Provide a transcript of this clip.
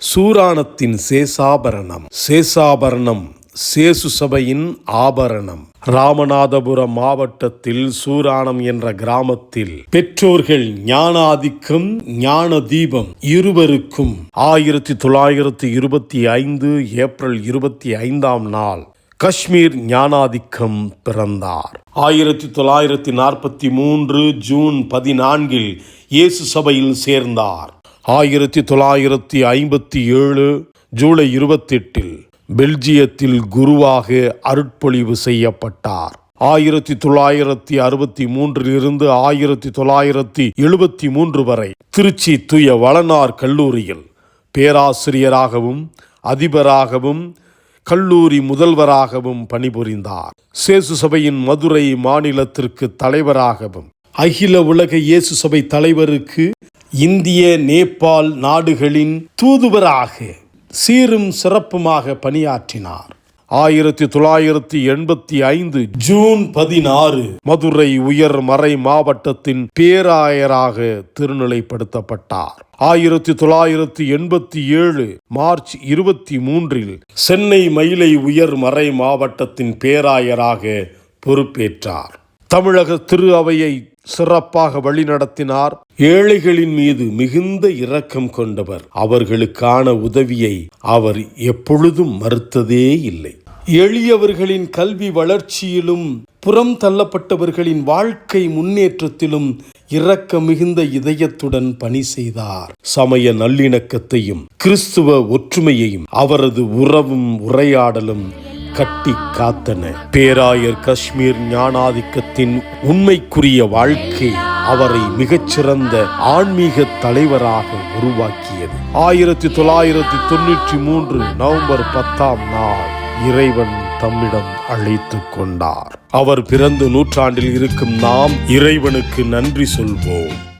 சூராணத்தின் சேசாபரணம். சேசாபரணம் சேசு சபையின் ஆபரணம். ராமநாதபுரம் மாவட்டத்தில் சூராணம் என்ற கிராமத்தில் பெற்றோர்கள் ஞானாதிக்கம் ஞான தீபம் இருவருக்கும் ஆயிரத்தி தொள்ளாயிரத்தி இருபத்தி ஐந்து ஏப்ரல் இருபத்தி ஐந்தாம் நாள் காஷ்மீர் ஞானாதிக்கம் பிறந்தார். ஆயிரத்தி தொள்ளாயிரத்தி நாற்பத்தி மூன்று ஜூன் பதினான்கில் இயேசு சபையில் சேர்ந்தார். ஆயிரத்தி தொள்ளாயிரத்தி ஐம்பத்தி ஏழு ஜூலை இருபத்தெட்டில் பெல்ஜியத்தில் குருவாக அருட்பொழிவு செய்யப்பட்டார். ஆயிரத்தி தொள்ளாயிரத்தி அறுபத்தி மூன்றிலிருந்து ஆயிரத்தி தொள்ளாயிரத்தி எழுபத்தி மூன்று வரை திருச்சி துய வளனார் கல்லூரியில் பேராசிரியராகவும் அதிபராகவும் கல்லூரி முதல்வராகவும் பணிபுரிந்தார். சேசு சபையின் மதுரை மாநிலத்திற்கு தலைவராகவும் அகில உலக இயேசு சபை தலைவருக்கு இந்திய நேபாள் நாடுகளின் தூதுவராக சீரும் சிறப்புமாக பணியாற்றினார். ஆயிரத்தி தொள்ளாயிரத்தி எண்பத்தி ஐந்து ஜூன் பதினாறு மதுரை உயர் மறை மாவட்டத்தின் பேராயராக திருநிலைப்படுத்தப்பட்டார். ஆயிரத்தி தொள்ளாயிரத்தி எண்பத்தி ஏழு மார்ச் இருபத்தி மூன்றில் சென்னை மயிலை உயர் மறை மாவட்டத்தின் பேராயராக பொறுப்பேற்றார். தமிழக திரு அவையை சிறப்பாக வழிநடத்தினார். ஏழைகளின் மீது மிகுந்த இரக்கம் கொண்டவர். அவர்களுக்கான உதவியை அவர் எப்பொழுதும் மறுத்ததே இல்லை. எளியவர்களின் கல்வி வளர்ச்சியிலும் புறம் தள்ளப்பட்டவர்களின் வாழ்க்கை முன்னேற்றத்திலும் இரக்க மிகுந்த இதயத்துடன் பணி செய்தார். சமய நல்லிணக்கத்தையும் கிறிஸ்துவ ஒற்றுமையையும் அவரது உறவும் உரையாடலும் கட்டி காத்தன. பேராயர் காஷ்மீர் ஞானாதிக்கத்தின் உண்மைக்குரிய வாழ்க்கை அவரை மிகச்சிறந்த ஆன்மீக தலைவராக உருவாக்கியது. ஆயிரத்தி தொள்ளாயிரத்தி தொன்னூற்றி மூன்று நவம்பர் பத்தாம் நாள் இறைவன் தம்மிடம் அழைத்து கொண்டார். அவர் பிறந்த நூற்றாண்டில் இருக்கும் நாம் இறைவனுக்கு நன்றி சொல்வோம்.